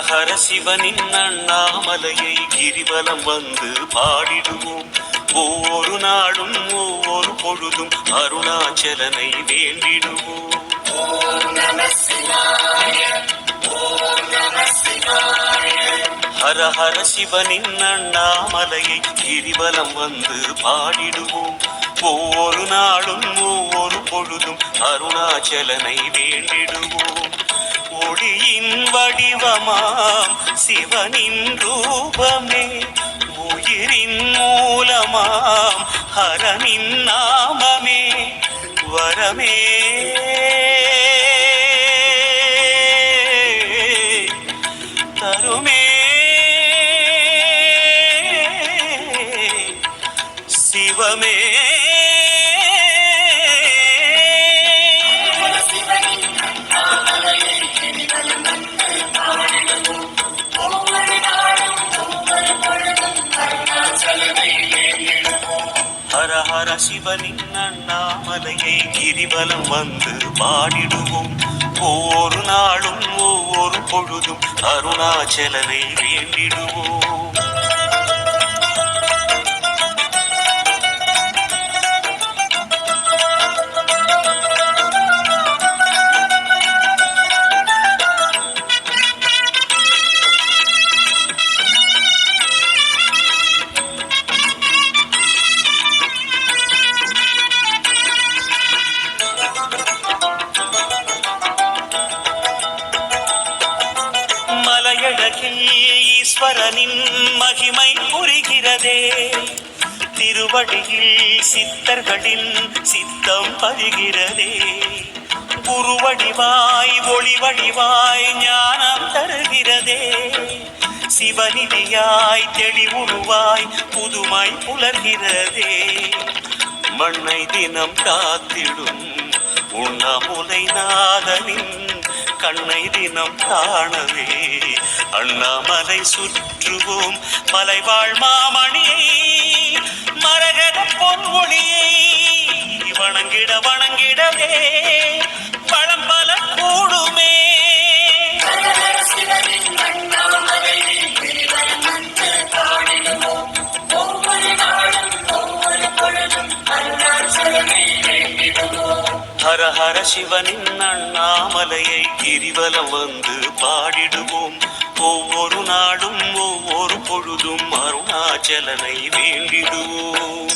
ஹர சிவனின் அண்ணாமலையை கிரிவலம் வந்து பாடிடுவோம். ஒவ்வொரு நாளும் ஒவ்வொரு பொழுதும் அருணாச்சலனை வேண்டிடுவோம். ஹர ஹர சிவனின் அண்ணாமலையை கிரிவலம் வந்து பாடிடுவோம். ஒவ்வொரு நாளும் ஒவ்வொரு பொழுதும் அருணாச்சலனை வேண்டிடுவோம். ஒளியின் வடிவமாம் சிவனின் ரூபமே. உயிரின் மூலமாம் ஹரனின் நாமமே. வரமே. தருமே. சிவமே. ஹர ஹர சிவனின் அண்ணாமலையை கிரிவலம் வந்து பாடிடுவோம். ஒவ்வொரு நாளும் ஒவ்வொரு பொழுதும் அருணாச்சலனை வேண்டிடுவோம். மலையழகில் ஈஸ்வரனின் மகிமை புரிகிறதே. திருவடியில் சித்தர்களின் சித்தம் பருகிறதே குருவடிவாய் ஒளி வடிவாய் ஞானம் தருகிறதே. சிவநிதியாய் தெளிவுருவாய் புதுமை புலர்கிறதே. மண்ணை தினம் காத்திடும் உண்ணாமுலை நாதனின் கண்ணை தினம் காணவே. அண்ணாமலை சுற்றுவோம். மலைவாழ் மாமணியை மரகத பொன்மொழியை வணங்கிட வணங்கிடவே பழம் பல கூடுமே. ஹர ஹர சிவனின் அண்ணாமலையை கிரிவலம் வந்து பாடிடுவோம். ஒவ்வொரு நாளும் ஒவ்வொரு பொழுதும் அருணாச்சலனை வேண்டிடுவோம்.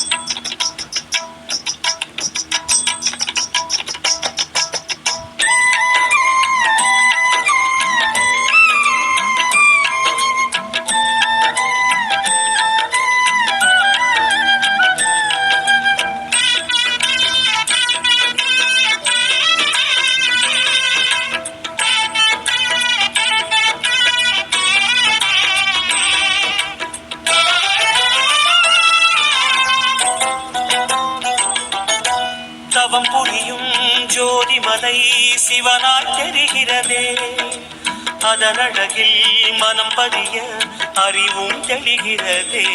ஜோதிமலை சிவனாய் தெரிகிறதே. அதனழகில் மனம் பதிய அறிவும் தெளிகிறதே.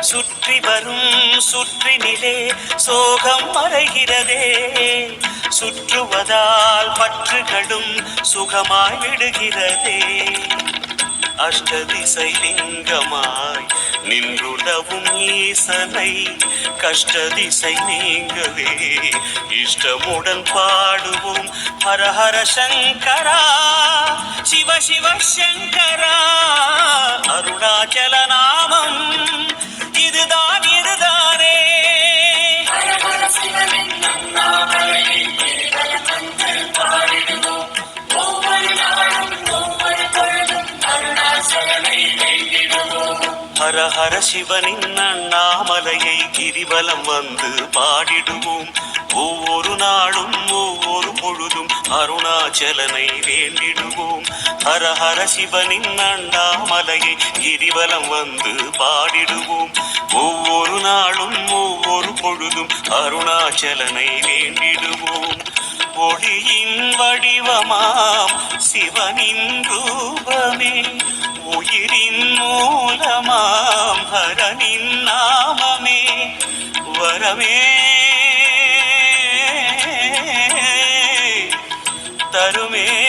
சுற்றி வரும் சுற்றினிலே சோகம் மறைகிறதே. சுற்றுவதால் பற்றுகளும் சுகமாய் விடுகிறதே. அஷ்டதிசை லிங்கமாய் நின்றுடவும் ஈசனை கஷ்டதிசை நீங்களே இஷ்டமுடன் பாடுவோம் ஹரஹர சங்கரா சிவ சிவ சங்கரா அருணாச்சல நாமம். ஹர ஹர சிவனின் அண்ணாமலையை கிரிவலம் வந்து பாடிடுவோம். ஒவ்வொரு நாளும் ஒவ்வொரு பொழுதும் அருணாச்சலனை வேண்டிடுவோம். ஹர ஹர சிவனின் அண்ணாமலையை கிரிவலம் வந்து பாடிடுவோம். ஒவ்வொரு நாளும் ஒவ்வொரு பொழுதும் அருணாச்சலனை வேண்டிடுவோம். ஒளியின் வடிவமாம் சிவனின் ரூபமே. உயிரின் மூலமாம் ஹரனின் நாமமே. வரமே. தருமே.